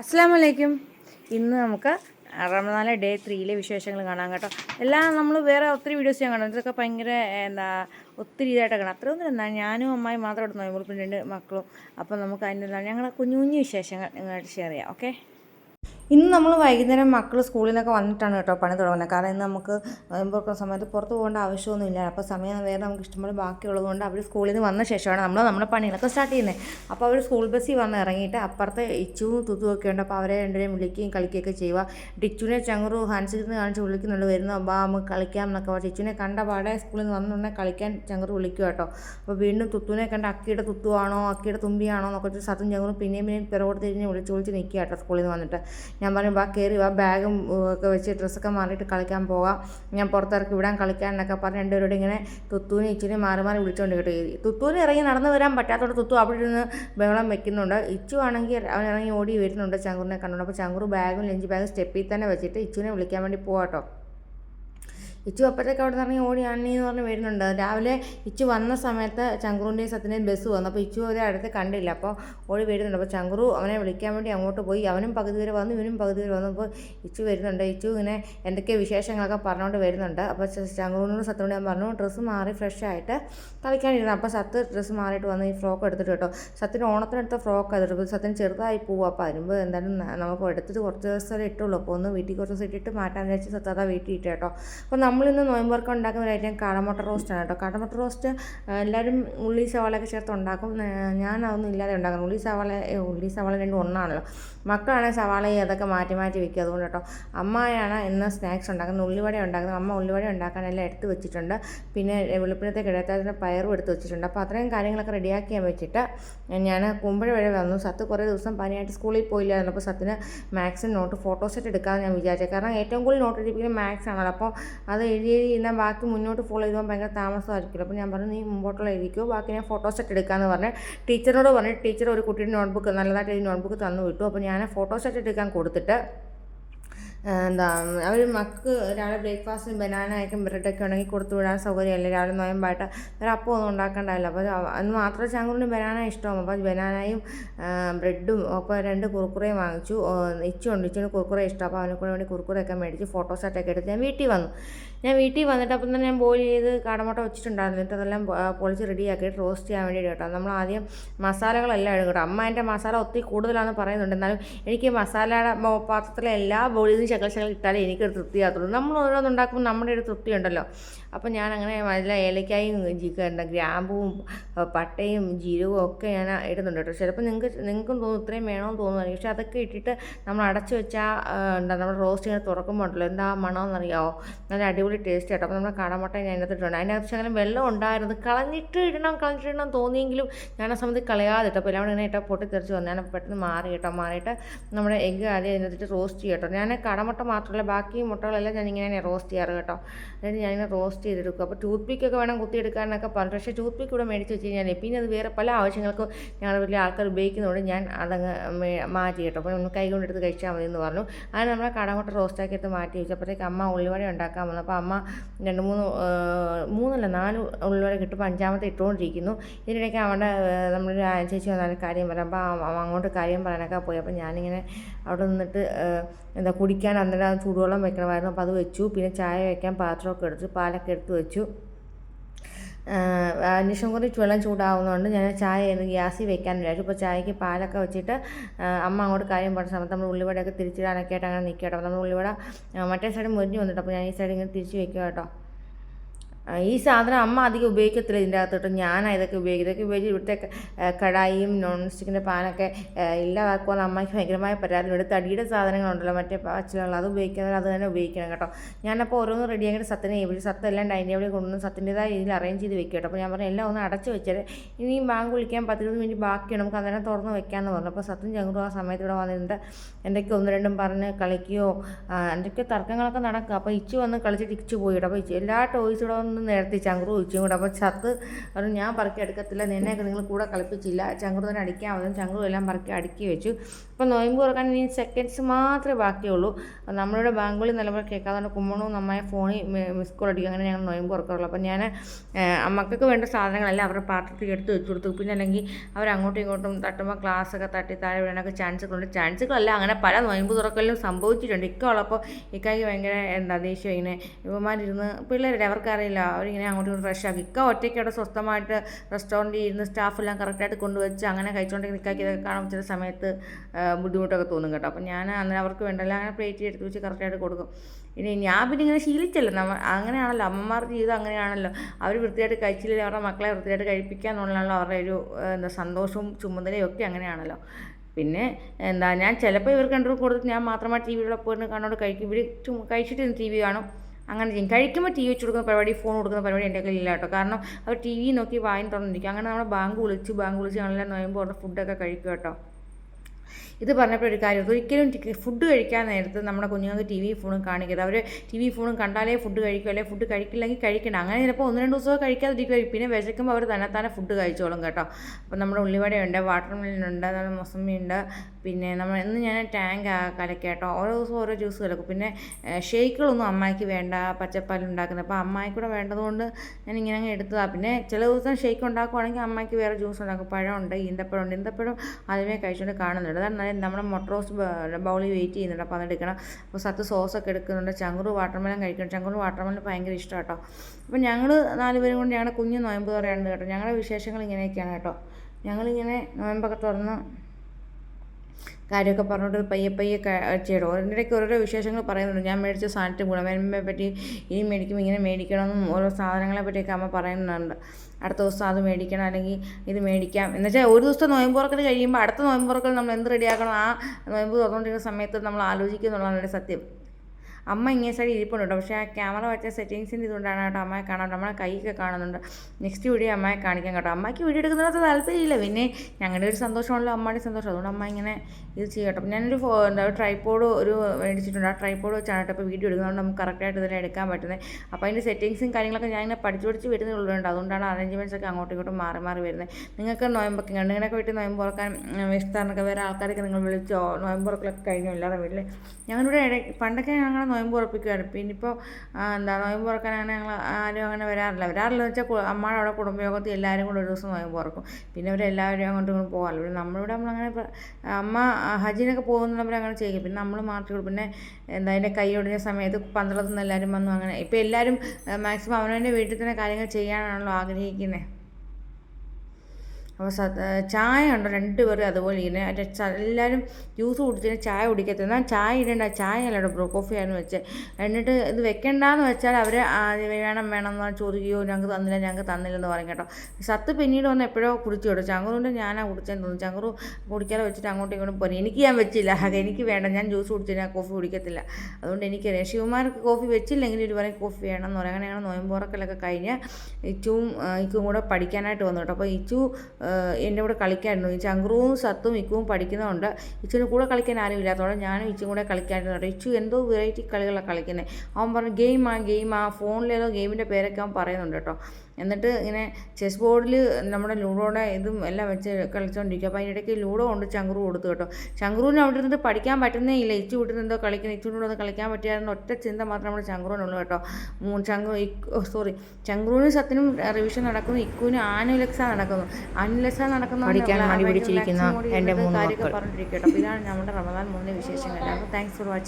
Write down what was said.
അസ്സാം വലൈക്കും ഇന്ന് നമുക്ക് റമദാനിലെ ഡേ ത്രീയിലെ വിശേഷങ്ങൾ കാണാം കേട്ടോ. എല്ലാം നമ്മൾ വേറെ ഒത്തിരി വീഡിയോസ് ഞാൻ കാണാം ഇതൊക്കെ ഭയങ്കര എന്താ ഒത്തിരി ഇതായിട്ട് കാണാം. അത്രയൊന്നും എന്നാ ഞാനും അമ്മായി മാത്രം എടുത്ത് നോക്കുമ്പോൾ രണ്ട് മക്കളും. അപ്പോൾ നമുക്ക് അതിന്റെ ഞങ്ങളുടെ കുഞ്ഞു കുഞ്ഞു വിശേഷങ്ങൾ നിങ്ങളായിട്ട് ഷെയർ ചെയ്യാം ഓക്കെ ഇന്ന് നമ്മൾ വൈകുന്നേരം മക്കൾ സ്കൂളിൽ നിന്നൊക്കെ വന്നിട്ടാണ് കേട്ടോ പണി തുടങ്ങുന്നത്. കാരണം ഇന്ന് നമുക്ക് നോയമ്പൊക്കെ സമയത്ത് പുറത്ത് പോകേണ്ട ആവശ്യമൊന്നുമില്ല അപ്പോൾ സമയം വേറെ നമുക്ക് ഇഷ്ടംപോലെ ബാക്കിയുള്ളതുകൊണ്ട് അവർ സ്കൂളിൽ നിന്ന് വന്ന ശേഷമാണ് നമ്മൾ നമ്മുടെ പണികളൊക്കെ സ്റ്റാർട്ട് ചെയ്യുന്നത്. അപ്പോൾ അവർ സ്കൂൾ ബസ്സിൽ വന്ന് ഇറങ്ങിയിട്ട് അപ്പുറത്തെ ഇച്ചുവും തുത്തും ഒക്കെ ഉണ്ട്. അപ്പോൾ അവരെ രണ്ടുപേരും വിളിക്കുകയും കളിക്കുകയൊക്കെ ചെയ്യുക. ടിച്ചുവിനെ ചങ്ങറു ഹാൻസിന്ന് കാണിച്ച് വിളിക്കുന്നുണ്ട്. വരുന്ന അപ്പോൾ നമുക്ക് കളിക്കാം എന്നൊക്കെ പറഞ്ഞു ടിച്ചുവിനെ കണ്ട പാടെ സ്കൂളിൽ നിന്ന് വന്നുണ്ടെങ്കിൽ കളിക്കാൻ ചങ്ങറു വിളിക്കുക കേട്ടോ. അപ്പോൾ വീണ്ടും തുത്തുവിനെ കണ്ട അക്കിയുടെ തുത്തുവാണോ അക്കിയുടെ തുമ്പിയാണോ എന്നൊക്കെ വെച്ച് സത്തും ചങ്ങറും പിന്നെയും പിന്നെയും പിറകോട്ട് തിരിഞ്ഞ് വിളിച്ച് വിളിച്ച് നിൽക്കുക കേട്ടോ സ്കൂളിൽ നിന്ന് വന്നിട്ട്. ഞാൻ പറഞ്ഞു വാ കയറി വാ ബാഗും ഒക്കെ വെച്ച് ഡ്രസ്സൊക്കെ മാറിയിട്ട് കളിക്കാൻ പോവാം. ഞാൻ പുറത്തിറക്കി വിടാൻ കളിക്കാൻ എന്നൊക്കെ പറഞ്ഞ് രണ്ടുപേരോട് ഇങ്ങനെ തുത്തൂനെ ഇച്ചിരി മാറി മാറി വിളിച്ചുകൊണ്ട് കേട്ടോ തുത്തൂന് ഇറങ്ങി നടന്നു വരാൻ പറ്റാത്തതുകൊണ്ട് തുത്തു അവിടെ ഇരുന്ന് ബഹളം വെക്കുന്നുണ്ട്. ഇച്ചു ആണെങ്കിൽ അവൻ ഇറങ്ങി ഓടി വരുന്നുണ്ട് ചങ്കൂറിനെ കണ്ടുകൊണ്ട് അപ്പോൾ ചങ്കൂർ ബാഗും ലഞ്ച് ബാഗും സ്റ്റെപ്പിൽ തന്നെ വെച്ചിട്ട് ഇച്ചുവിനെ വിളിക്കാൻ വേണ്ടി പോവാട്ടോ ഇച്ചു അപ്പോഴത്തേക്ക് അവിടെ നിന്ന് ഇറങ്ങി ഓടി അണ്ണി എന്ന് പറഞ്ഞ് വരുന്നുണ്ട്. രാവിലെ ഇച്ചു വന്ന സമയത്ത് ചങ്കുറുവിന്റെയും സത്യന്റെയും ബസ് വന്നു. അപ്പോൾ ഇച്ചു അവരെ അടുത്ത് കണ്ടില്ല. അപ്പോൾ ഓടി വരുന്നുണ്ട്. അപ്പോൾ ചങ്കുറു അവനെ വിളിക്കാൻ വേണ്ടി അങ്ങോട്ട് പോയി. അവനും പകുതി വരെ വന്നു. ഇവനും പകുതി വരെ വന്നു. അപ്പോൾ ഇച്ചു വരുന്നുണ്ട്. ഇച്ചു ഇങ്ങനെ എന്തൊക്കെ വിശേഷങ്ങളൊക്കെ പറഞ്ഞുകൊണ്ട് വരുന്നുണ്ട്. അപ്പോൾ ചങ്കുറിനോട് സത്യനോട് ഞാൻ പറഞ്ഞു ഡ്രസ്സ് മാറി ഫ്രഷ് ആയിട്ട് കളിക്കാനിരുന്നു. അപ്പോൾ സത്ത് ഡ്രസ്സ് മാറിയിട്ട് വന്ന് ഈ ഫ്രോക്ക് എടുത്തിട്ട് കേട്ടോ. സത്തിന് ഓണത്തിനെടുത്ത ഫ്രോക്ക് എടുത്തിട്ട് സത്തിന് ചെറുതായി പോവും. അപ്പോൾ അതിനുമ്പോൾ എന്തായാലും നമുക്ക് എടുത്തിട്ട് കുറച്ച് ദിവസം ഇട്ടുള്ളൂ. അപ്പോൾ ഒന്ന് വീട്ടിൽ കുറച്ച് ദിവസം ഇട്ടിട്ട് മാറ്റാൻ വെച്ച് സത്ത് അതാ വീട്ടിൽ ഇട്ട് കേട്ടോ. അപ്പോൾ നമ്മളിന്ന് നോയമ്പർക്ക് ഉണ്ടാക്കുന്ന ഒരു ഐറ്റം കാടമുട്ട റോസ്റ്റാണ് കേട്ടോ. കാടമുട്ട റോസ്റ്റ് എല്ലാവരും ഉള്ളി സവാളയൊക്കെ ചേർത്ത് ഉണ്ടാക്കും. ഞാൻ അതൊന്നും ഇല്ലാതെ ഉണ്ടാക്കുന്നത് ഉള്ളി സവാള ഉള്ളി സവാള രണ്ടും ഒന്നാണല്ലോ. മക്കളാണെങ്കിൽ സവാളയും അതൊക്കെ മാറ്റി മാറ്റി വയ്ക്കും അതുകൊണ്ട് കേട്ടോ അമ്മയാണ് ഇന്ന് സ്നാക്സ് ഉണ്ടാക്കുന്നത്. ഉള്ളിവട ഉണ്ടാക്കുന്നത്. അമ്മ ഉള്ളിവട ഉണ്ടാക്കാനെല്ലാം എടുത്ത് വെച്ചിട്ടുണ്ട്. പിന്നെ വെളുപ്പിനത്തേക്ക് ഇടത്താതിന് പയറും എടുത്ത് വെച്ചിട്ടുണ്ട്. അപ്പോൾ അത്രയും കാര്യങ്ങളൊക്കെ റെഡിയാക്കിയാൻ വെച്ചിട്ട് ഞാൻ കുമ്പഴ വഴി വന്നു. സത്ത് കുറേ ദിവസം പനിയായിട്ട് സ്കൂളിൽ പോയില്ലായിരുന്നു. അപ്പോൾ സത്തിന് മാത്സിന് നോട്ട് ഫോട്ടോസെറ്റ് എടുക്കാമെന്ന് ഞാൻ വിചാരിച്ചത് കാരണം ഏറ്റവും കൂടുതൽ നോട്ട് എടുപ്പിക്കുന്നത് മാത്സ് ആണല്ലോ. അപ്പോൾ അത് എഴുതി എഴുതി ഇരുന്നാൽ ബാക്കി മുന്നോട്ട് ഫോളോ ചെയ്തുമ്പോൾ ഭയങ്കര താമസമായിരിക്കും അപ്പോൾ ഞാൻ പറഞ്ഞു നീ മുമ്പോട്ടുള്ള എഴുതിക്കോ. ബാക്കി ഞാൻ ഫോട്ടോസെറ്റ് എടുക്കാമെന്ന് പറഞ്ഞ് ടീച്ചറോട് പറഞ്ഞു ടീച്ചർ ഒരു കുട്ടിയുടെ നോട്ട്ബുക്ക് നല്ലതായിട്ട് ഈ നോട്ട്ബുക്ക് തന്നു വിട്ടു. അപ്പോൾ ഞാൻ ഫോട്ടോസെറ്റ് എടുക്കാൻ കൊടുത്തിട്ട് എന്താ അവർ മക്ക് രാവിലെ ബ്രേക്ക്ഫാസ്റ്റിന് ബനാന ആയിരിക്കും ബ്രെഡൊക്കെ ഉണ്ടെങ്കിൽ കൊടുത്തു വിടാൻ സൗകര്യമല്ലേ. രാവിലെ നോയമ്പായിട്ട് വേറെ അപ്പം ഒന്നും ഉണ്ടാക്കേണ്ടതല്ല അപ്പോൾ അന്ന് മാത്രമേ ചാങ്കൂറിന് ബനാന ഇഷ്ടമാകും അപ്പോൾ ബനാനയും ബ്രെഡും ഒക്കെ രണ്ട് കുറുക്കുറയും വാങ്ങിച്ചു. ഇച്ചുണ്ട് ഇച്ചുണ്ട് കുറുക്കുറ ഇഷ്ടം. അപ്പോൾ അവനെ കൂടെ വേണ്ടി കുറുക്കുറയൊക്കെ മേടിച്ച് ഫോട്ടോസായിട്ടൊക്കെ എടുത്ത് ഞാൻ വീട്ടിൽ വന്നു. ഞാൻ വീട്ടിൽ വന്നിട്ട് അപ്പം തന്നെ ഞാൻ ബോയിൽ ചെയ്ത് കാടമുട്ട വെച്ചിട്ടുണ്ടായിരുന്നു. എന്നിട്ട് പൊളിച്ച് റെഡിയാക്കിയിട്ട് റോസ്റ്റ് ചെയ്യാൻ വേണ്ടി കേട്ടോ. നമ്മൾ ആദ്യം മസാലകളെല്ലാം ഇടും അമ്മ എന്റെ മസാല ഒത്തിരി കൂടുതലാണെന്ന് പറയുന്നുണ്ട്. എന്നാലും എനിക്ക് മസാലയുടെ പാത്രത്തിലെ എല്ലാ ബോളിൽ ശകലം ഇട്ടാലേ എനിക്കൊരു തൃപ്തിയാകത്തുള്ളൂ. നമ്മൾ ഓരോന്നുണ്ടാക്കുമ്പോൾ നമ്മുടെ ഒരു തൃപ്തി ഉണ്ടല്ലോ. അപ്പോൾ ഞാൻ അങ്ങനെ നല്ല ഏലക്കായും എന്താ ഗ്രാമ്പും പട്ടയും ജീരകവും ഒക്കെ ഞാൻ ഇടുന്നുണ്ട് കേട്ടോ. ചിലപ്പോൾ നിങ്ങൾക്ക് നിങ്ങൾക്കും തോന്നും ഇത്രയും വേണമെന്ന് തോന്നുന്നു പക്ഷേ അതൊക്കെ ഇട്ടിട്ട് നമ്മൾ അടച്ചു വെച്ചാൽ എന്താ നമ്മുടെ റോസ്റ്റ് ഇങ്ങനെ തുറക്കുമ്പോൾ ഉണ്ടല്ലോ എന്താ മണമെന്നറിയാമോ നല്ല അടിപൊളി ടേസ്റ്റ് കേട്ടോ. അപ്പോൾ നമ്മുടെ കടമുട്ട ഞാൻ അതിനകത്ത് ഇട്ടുണ്ട് അതിനകത്ത് ശകലം വെള്ളം ഉണ്ടായിരുന്നു. കളഞ്ഞിട്ട് ഇടണം കളഞ്ഞിട്ട് ഇടണം തോന്നിയെങ്കിലും ഞാൻ ആ സമയത്ത് കളയാതെ ഇട്ടോ അപ്പോൾ എല്ലാം കൂടെ ഇങ്ങനെ ഇട്ടാൽ പൊട്ടിത്തെറിച്ച് വന്നു. ഞാൻ പെട്ടെന്ന് മാറി കേട്ടോ. മാറിയിട്ട് നമ്മുടെ എഗ്ഗ് ആദ്യം അതിനകത്തിട്ട് റോസ്റ്റ് ചെയ്യട്ടോ ഞാൻ ഞാൻ കടമുട്ട മാത്രമല്ല ബാക്കി മുട്ടകളെല്ലാം ഞാൻ ഇങ്ങനെ റോസ്റ്റ് ചെയ്യാറ് കേട്ടോ. എന്നിട്ട് ഞാനിങ്ങനെ റോസ്റ്റ് ചെയ്തെടുക്കും. അപ്പോൾ ടൂത്ത് പിക്കൊക്കെ വേണം കുത്തിയെടുക്കാനൊക്കെ പറഞ്ഞു. പക്ഷേ ടൂത്ത് പിക്ക് ഇവിടെ മേടിച്ച് വെച്ച് കഴിഞ്ഞാൽ പിന്നെ അത് വേറെ പല ആവശ്യങ്ങൾക്കും ഞങ്ങൾ വലിയ ആൾക്കാർ ഉപയോഗിക്കുന്നതുകൊണ്ട് ഞാൻ അതങ്ങ് മാറ്റി കേട്ടോ. അപ്പോൾ ഒന്ന് കൈ കൊണ്ടെടുത്ത് കഴിച്ചാൽ മതി എന്ന് പറഞ്ഞു. അങ്ങനെ നമ്മളെ കടമുട്ട റോസ്റ്റാക്കി എടുത്ത് മാറ്റി വെച്ചു. അപ്പോഴത്തേക്ക് അമ്മ ഉള്ളിവട ഉണ്ടാക്കാൻ വന്നു. അപ്പോൾ അമ്മ രണ്ട് മൂന്ന് മൂന്നല്ല നാല് ഉള്ളിവട കിട്ടുമ്പോൾ അഞ്ചാമത്തെ ഇട്ടുകൊണ്ടിരിക്കുന്നു. ഇതിനിടയ്ക്ക് അവിടെ നമ്മളൊരു ചേച്ചി വന്നാൽ കാര്യം പറയാം. അപ്പോൾ അങ്ങോട്ട് കാര്യം പറയാനൊക്കെ പോയി. അപ്പോൾ ഞാനിങ്ങനെ അവിടെ നിന്നിട്ട് എന്താ കുടിക്കാൻ അന്നേരം ചൂടുവെള്ളം വെക്കണമായിരുന്നു. അപ്പോൾ അത് വെച്ചു. പിന്നെ ചായ വെക്കാൻ പാത്രമൊക്കെ എടുത്തു പാലൊക്കെ എടുത്ത് വെച്ചു. അന്വേഷണം കുറച്ച് വെള്ളം ചൂടാവുന്നതുകൊണ്ട് ഞാൻ ചായ ഗ്യാസിൽ വെക്കാൻ വിചാരിച്ചു. ഇപ്പോൾ ചായക്ക് പാലൊക്കെ വെച്ചിട്ട് അമ്മ അങ്ങോട്ട് കാര്യം പറഞ്ഞ സമയത്ത് നമ്മൾ ഉള്ളിവടയൊക്കെ തിരിച്ചിടാനൊക്കെ ആയിട്ട് അങ്ങനെ നിൽക്കുക കേട്ടോ നമ്മൾ ഉള്ളിവട മറ്റേ സൈഡ് മുരിഞ്ഞ് വന്നിട്ട് അപ്പോൾ ഞാൻ ഈ സൈഡ് ഇങ്ങനെ തിരിച്ച് വെക്കുക കേട്ടോ ഈ സാധനം അമ്മ അധികം ഉപയോഗിക്കത്തില്ല ഇതിന്റെ അകത്തോട്ട്. ഞാനാണ് ഇതൊക്കെ ഉപയോഗിക്കുന്നത്. ഇതൊക്കെ ഉപയോഗിച്ച് ഇവിടുത്തെ കടായിയും നോൺ സ്റ്റിക്കിന്റെ പാനൊക്കെ ഇല്ലാതാക്കുവാൻ അമ്മയ്ക്ക് ഭയങ്കരമായ പരാതി. ഇവിടെ തടിയുടെ സാധനങ്ങളുണ്ടല്ലോ മറ്റേ പച്ചിലുള്ള അത് ഉപയോഗിക്കുന്നവർ അത് തന്നെ ഉപയോഗിക്കണം കേട്ടോ. ഞാനപ്പോൾ ഓരോന്ന് റെഡിയാക്കിയിട്ട് സത്തിനെ ഇവിടെ സത്ത് എല്ലാം ഡൈനിങ് ടേബിളിൽ കൊണ്ടുവന്ന് സത്തിന്റെതായ രീതിയിൽ അറേഞ്ച് ചെയ്ത് വെക്കും കേട്ടോ. അപ്പോൾ ഞാൻ പറഞ്ഞു എല്ലാം ഒന്ന് അടച്ച് വെച്ചാൽ ഇനിയും ബാങ്ക് വിളിക്കാൻ പത്തിരുപത് മിനിറ്റ് ബാക്കിയാണ് നമുക്ക് അന്നേരം തുറന്ന് വെക്കാമെന്ന് പറഞ്ഞു. അപ്പോൾ സത്തും ചങ്കുറും ആ സമയത്ത് ഇവിടെ വന്നിട്ട് എന്തൊക്കെ ഒന്ന് രണ്ടും പറഞ്ഞ് കളിക്കുകയോ എന്റെയൊക്കെ തർക്കങ്ങളൊക്കെ നടക്കുക. അപ്പോൾ ഇച്ചു വന്ന് കളിച്ചിട്ട് ഇച്ചു പോയിട്ടോ അപ്പോൾ എല്ലാ ടോയ്സ് ഇവിടെ വന്ന് കൊണ്ട് നേരത്തെ ചങ്കുറു ചോദിച്ചും കൂടെ. അപ്പോൾ ചത്ത് പറഞ്ഞു ഞാൻ പറക്കി എടുക്കത്തില്ല നിന്നെയൊക്കെ നിങ്ങൾ കൂടെ കളിപ്പിച്ചില്ല. ചങ്കുറു തന്നെ അടിക്കാൻ വന്നു. ചങ്കുറു എല്ലാം പറക്കി അടുക്കി വെച്ചു. അപ്പോൾ നോയമ്പ് തുറക്കാൻ ഇനി സെക്കൻഡ്സ് മാത്രമേ ബാക്കിയുള്ളൂ. നമ്മളുടെ ബാങ്കുകളിൽ നിലവിൽ കേൾക്കാതെ കുമ്മണവും നന്നായി ഫോണിൽ മിസ് കോൾ അടിക്കും. അങ്ങനെ ഞങ്ങൾ നോയമ്പ് തുറക്കാറുള്ളൂ. അപ്പോൾ ഞാൻ മക്കൾക്ക് വേണ്ട സാധനങ്ങളെല്ലാം അവരുടെ പാത്രത്തിൽ എടുത്ത് വെച്ചു കൊടുത്തു. പിന്നെ അല്ലെങ്കിൽ അവർ അങ്ങോട്ടും ഇങ്ങോട്ടും തട്ടുമ്പോൾ ഗ്ലാസ്സൊക്കെ തട്ടി താഴെ വീഴാനൊക്കെ ചാൻസുകളുണ്ട് ചാൻസുകളല്ല അങ്ങനെ പല നോയമ്പ് തുറക്കലിലും സംഭവിച്ചിട്ടുണ്ട്. ഇക്ക ഉള്ളപ്പോൾ ഇക്കായ്ക്ക് ഭയങ്കര എന്താ ദേഷ്യം ഇങ്ങനെ. ഇവന്മാരിരുന്ന് പിള്ളേരുടെ അവർക്കറിയില്ല. അവരിങ്ങനെ അങ്ങോട്ടും ഇങ്ങോട്ടും ആക്കി. ഇക്ക ഒറ്റയ്ക്ക് അവിടെ സ്വസ്ഥമായിട്ട് റെസ്റ്റോറന്റിൽ ഇരുന്ന് സ്റ്റാഫെല്ലാം കറക്റ്റായിട്ട് കൊണ്ടുവച്ച് അങ്ങനെ കഴിച്ചുകൊണ്ടിരിക്കുന്ന നിൽക്കാക്കി ഇതൊക്കെ കാണുമ്പോൾ ചില സമയത്ത് ബുദ്ധിമുട്ടൊക്കെ തോന്നും കേട്ടോ. അപ്പം ഞാൻ അന്നേരം അവർക്ക് വേണ്ടല്ല അങ്ങനെ പ്ലേറ്റ് എടുത്ത് വെച്ച് കറക്റ്റായിട്ട് കൊടുക്കും. ഇനി ഞാൻ പിന്നെ ഇങ്ങനെ ശീലിച്ചല്ലോ. നമ്മൾ അങ്ങനെയാണല്ലോ. അമ്മമാരുടെ ജീവിതം അങ്ങനെയാണല്ലോ. അവർ വൃത്തിയായിട്ട് കഴിച്ചില്ലെങ്കിൽ അവരുടെ മക്കളെ വൃത്തിയായിട്ട് കഴിപ്പിക്കുക എന്നുള്ളതാണല്ലോ അവരുടെ ഒരു എന്താ സന്തോഷവും ചുമതലയും ഒക്കെ അങ്ങനെയാണല്ലോ. പിന്നെ എന്താ ഞാൻ ചിലപ്പോൾ ഇവർക്ക് രണ്ടു കൊടുത്തിട്ട് ഞാൻ മാത്രമായിട്ട് ടി വിയിലൂടെ പോയിട്ട് കണ്ടോണ്ട് കഴിക്കും. ഇവർ കഴിച്ചിട്ട് ടി വി കാണും. അങ്ങനെ ചെയ്യും. കഴിക്കുമ്പോൾ ടി വി വെച്ച് കൊടുക്കുന്ന പരിപാടി ഫോൺ കൊടുക്കുന്ന പരിപാടി എന്റെ കയ്യിൽ ഇല്ല കേട്ടോ. കാരണം അവർ ടി വി നോക്കി വായും തുറന്നിരിക്കും. അങ്ങനെ നമ്മൾ ബാങ്ക് വിളിച്ച് ബാങ്ക് വിളിച്ച് ഞങ്ങളെല്ലാം നോയമ്പ് അവരുടെ ഫുഡൊക്കെ കഴിക്കും കേട്ടോ. ഇത് പറഞ്ഞപ്പോൾ ഒരു കാര്യം ഒരിക്കലും ഫുഡ് കഴിക്കാൻ നേരത്ത് നമ്മുടെ കുഞ്ഞുങ്ങൾക്ക് ടി വി ഫോണും കാണിക്കരുത്. അവർ ടി വി ഫോണും കണ്ടാലേ ഫുഡ് കഴിക്കും അല്ലെങ്കിൽ ഫുഡ് കഴിക്കില്ലെങ്കിൽ കഴിക്കണം അങ്ങനെ ചിലപ്പോൾ ഒന്ന് രണ്ട് ദിവസമൊക്കെ കഴിക്കാതിരിക്കും പിന്നെ വിശക്കുമ്പോൾ അവർ തന്നെ തന്നെ ഫുഡ് കഴിച്ചോളും കേട്ടോ. അപ്പോൾ നമ്മുടെ ഉള്ളിവടയുണ്ട് വാട്ടർ മെലിനുണ്ട് നമ്മുടെ മൊസമ്മിയുണ്ട് പിന്നെ നമ്മൾ ഇന്ന് ഞാൻ ടാങ്ക് കലക്കാം കേട്ടോ. ഓരോ ദിവസവും ഓരോ ജ്യൂസ് കലക്കും. പിന്നെ ഷേക്കുകളൊന്നും അമ്മായിക്ക് വേണ്ട പച്ചപ്പാൽ ഉണ്ടാക്കുന്നത്. അപ്പോൾ അമ്മായി കൂടെ വേണ്ടതുകൊണ്ട് ഞാൻ ഇങ്ങനെ അങ്ങ് എടുത്തതാണ് പിന്നെ ചില ദിവസം ഷേക്ക് ഉണ്ടാക്കുവാണെങ്കിൽ അമ്മായിക്ക് വേറെ ജ്യൂസ് ഉണ്ടാക്കും. പഴമുണ്ട് ഈന്തപ്പഴമുണ്ട് ഈന്തപ്പഴം ആദ്യമേ കഴിച്ചുകൊണ്ട് കാണുന്നുണ്ട്. അതാണ് നമ്മുടെ മൊട്ടറോസ് ബൗളിൽ വെയിറ്റ് ചെയ്യുന്നുണ്ട്. അപ്പോൾ അതെടുക്കണം. അപ്പോൾ സത്ത് സോസൊക്കെ എടുക്കുന്നുണ്ട്. ചങ്കുറ് വാട്ടർമെലൻ കഴിക്കണം. ചങ്കുറ് വാട്ടർമെലൻ ഭയങ്കര ഇഷ്ടമാണ് കേട്ടോ അപ്പോൾ ഞങ്ങൾ നാലുപേരും കൊണ്ട് ഞങ്ങളുടെ കുഞ്ഞ് നോയമ്പ് തുറയാണ് കേട്ടോ. ഞങ്ങളുടെ വിശേഷങ്ങൾ ഇങ്ങനെയൊക്കെയാണ് കേട്ടോ. ഞങ്ങളിങ്ങനെ നോയമ്പൊക്കെ തുറന്ന് കാര്യമൊക്കെ പറഞ്ഞിട്ട് പയ്യെ പയ്യെ ചെയ്യണം. അതിനിടയ്ക്ക് ഓരോരോ വിശേഷങ്ങൾ പറയുന്നുണ്ട്. ഞാൻ മേടിച്ച സാധനത്തിന് ഗുണമേന്മയെ പറ്റി ഇനി മേടിക്കും ഇങ്ങനെ മേടിക്കണമെന്നും ഓരോ സാധനങ്ങളെ പറ്റിയൊക്കെ അമ്മ പറയുന്നുണ്ട്. അടുത്ത ദിവസം അത് മേടിക്കണം അല്ലെങ്കിൽ ഇത് മേടിക്കാം. എന്ന് വെച്ചാൽ ഒരു ദിവസത്തെ നോയമ്പ് തുറക്കൽ കഴിയുമ്പോൾ അടുത്ത നോയമ്പ് തുറക്കൽ നമ്മൾ എന്ത് റെഡിയാക്കണം ആ നോയമ്പ് തുറന്നുകൊണ്ടിരിക്കുന്ന സമയത്ത് നമ്മൾ ആലോചിക്കുന്നുള്ളതാണ് സത്യം. അമ്മ ഇങ്ങനെ സൈഡ് ഇരിപ്പുണ്ട് പക്ഷേ ആ ക്യാമറ വെച്ച സെറ്റിങ്സിന്റെ ഇതുകൊണ്ടാണ് കേട്ടോ അമ്മയെ കാണാൻ നമ്മളെ കൈയൊക്കെ കാണുന്നുണ്ട്. നെക്സ്റ്റ് വീഡിയോ അമ്മയെ കാണിക്കാൻ കേട്ടോ. അമ്മയ്ക്ക് വീഡിയോ എടുക്കുന്നതിനകത്ത് താല്പര്യമില്ല. പിന്നെ ഞങ്ങളുടെ ഒരു സന്തോഷമാണല്ലോ അമ്മയുടെ സന്തോഷം. അതുകൊണ്ട് അമ്മ ഇങ്ങനെ ഇത് ചെയ്യും കേട്ടോ. ഞാനൊരു ഫോ എന്താ ട്രൈപ്പോഡ് ഒരു മേടിച്ചിട്ടുണ്ട്. ആ ട്രൈപ്പോഡ് വെച്ചാണ് കേട്ടോ ഇപ്പോൾ വീഡിയോ എടുക്കുന്നത്. നമുക്ക് കറക്റ്റായിട്ട് ഇതിനെ എടുക്കാൻ പറ്റുന്നത്. അപ്പോൾ അതിന്റെ സെറ്റിങ്സും കാര്യങ്ങളൊക്കെ ഞാൻ ഇങ്ങനെ പഠിച്ച് പഠിച്ച് വരുന്നുള്ളതുകൊണ്ട് അതുകൊണ്ടാണ് അറേഞ്ച്മെന്റ്സ് ഒക്കെ അങ്ങോട്ടും ഇങ്ങോട്ടും മാറി മാറി വരുന്നത്. നിങ്ങൾക്ക് നോയമ്പൊക്കെ ഉണ്ട് നിങ്ങളൊക്കെ വീട്ടിൽ നോയമ്പ് ഓർക്കാൻ വിസ്താറിനൊക്കെ വേറെ ആൾക്കാരൊക്കെ നിങ്ങൾ വിളിച്ചോ? നോയമ്പ് ഉറക്കലൊക്കെ കഴിഞ്ഞോ? ഇല്ലാതെ വീട്ടിൽ ഞങ്ങളിവിടെ ഇടയ്ക്ക് പണ്ടൊക്കെ ഞങ്ങൾ നോയമ്പ് ഉറപ്പിക്കുകയാണ് പിന്നെ ഇപ്പോൾ എന്താ നോയമ്പ് ഉറക്കാൻ അങ്ങനെ ഞങ്ങൾ ആരും അങ്ങനെ വരാറില്ല. വരാറില്ല എന്ന് വെച്ചാൽ അമ്മയുടെ അവിടെ കുടുംബയോഗത്തിൽ എല്ലാവരും കൂടെ ഒരു ദിവസം നോയമ്പ് ഉറക്കും. പിന്നെ അവരെല്ലാവരും അങ്ങോട്ടും ഇങ്ങോട്ടും പോകാറില്ല. പിന്നെ നമ്മളിവിടെ നമ്മളങ്ങനെ അമ്മ ഹജിനൊക്കെ പോകുന്നവർ അങ്ങനെ ചെയ്യും. പിന്നെ നമ്മൾ മാറ്റി പിന്നെ എന്താ അതിന്റെ കൈ ഒടിഞ്ഞ സമയത്ത് പന്തളത്തു നിന്ന് എല്ലാവരും വന്നു അങ്ങനെ ഇപ്പോൾ എല്ലാവരും മാക്സിമം അവനവന്റെ വീട്ടിൽ തന്നെ കാര്യങ്ങൾ ചെയ്യാനാണല്ലോ ആഗ്രഹിക്കുന്നത് അപ്പോൾ ചായ ഉണ്ടോ രണ്ട് രണ്ടുപേരും അതുപോലെ ഇങ്ങനെ അതിന്റെ എല്ലാവരും ജ്യൂസ് കുടിച്ചിട്ട് ചായ കുടിക്കത്ത എന്നാൽ ചായ ഇടേണ്ട ചായ അല്ലടോ ബ്രോ കോഫി ആയിരുന്നു വെച്ചത് എന്നിട്ട് ഇത് വെക്കണ്ടെന്ന് വെച്ചാൽ അവർ വേണം വേണം എന്ന് ചോദിക്കുകയോ ഞങ്ങൾക്ക് തന്നില്ല ഞങ്ങൾക്ക് തന്നില്ലെന്ന് പറയും കേട്ടോ. സത്ത് പിന്നീട് വന്ന് എപ്പോഴോ കുടിച്ചു കേട്ടോ. ചങ്കുറുണ്ട് ഞാനാ കുടിച്ചെന്ന് തോന്നുന്നു. ചങ്കുറു കുടിക്കാതെ വെച്ചിട്ട് അങ്ങോട്ടും ഇങ്ങോട്ടും പോയി. എനിക്ക് ഞാൻ വെച്ചില്ല. എനിക്ക് വേണ്ട. ഞാൻ ജ്യൂസ് കുടിച്ചില്ല കോഫി കുടിക്കത്തില്ല. അതുകൊണ്ട് എനിക്കറിയാം. ശിവമാർക്ക് കോഫി വെച്ചില്ലെങ്കിൽ ഒരു പറയും കോഫി വേണം എന്ന് പറയും. അങ്ങനെയാണ് നോയമ്പോറക്കലൊക്കെ കഴിഞ്ഞ് ഇച്ചും ഇക്കും കൂടെ പഠിക്കാനായിട്ട് വന്നു കേട്ടോ. അപ്പോൾ ഇച്ചു എന്റെ കൂടെ കളിക്കായിരുന്നു. ഈ ചങ്കുറുവും സത്തും ഇക്കുവും പഠിക്കുന്നതുകൊണ്ട് ഇച്ചുവിന് കൂടെ കളിക്കാൻ ആരും ഇല്ലാത്തതുകൊണ്ട് ഞാനും ഇച്ചും കൂടെ കളിക്കാനായിട്ട് കേട്ടോ. ഇച്ചു എന്തോ വെറൈറ്റി കളികളാണ് കളിക്കുന്നത് അവൻ പറഞ്ഞു ഗെയിമാ ഗെയിമാ ഫോണിലേതോ ഗെയിമിന്റെ പേരൊക്കെ അവൻ പറയുന്നുണ്ട് കേട്ടോ. എന്നിട്ട് ഇങ്ങനെ ചെസ് ബോർഡിൽ നമ്മുടെ ലൂഡോയുടെ ഇതും എല്ലാം വെച്ച് കളിച്ചുകൊണ്ടിരിക്കും അപ്പോൾ അതിനിടയ്ക്ക് ലൂഡോ കൊണ്ട് ചങ്കുറു കൊടുത്തു കേട്ടോ. ചങ്കുറുവിന് അവിടെ ഇരുന്നിട്ട് പഠിക്കാൻ പറ്റുന്നേ ഇല്ല. ഇച്ചു വീട്ടിൽ എന്തോ കളിക്കുന്നത് ഇച്ചുവിനോട് ഒന്ന് കളിക്കാൻ പറ്റിയായിരുന്നു ഒറ്റ ചിന്ത മാത്രമേ നമ്മുടെ ചങ്കുറുവിനുള്ളൂ കേട്ടോ. ചങ്കു സോറി ചങ്കുറുവിനും സത്തിനും റിവിഷൻ നടക്കുന്നു. ഇക്കുവിനും ആനുലക്സ നടക്കുന്നു. ആനുലക്സ നടക്കുന്ന. പറഞ്ഞിരിക്കട്ടോ അപ്പോൾ ഇതാണ് നമ്മുടെ റമദാൻ മൂന്നിന്റെ വിശേഷങ്ങൾ. Thanks for watching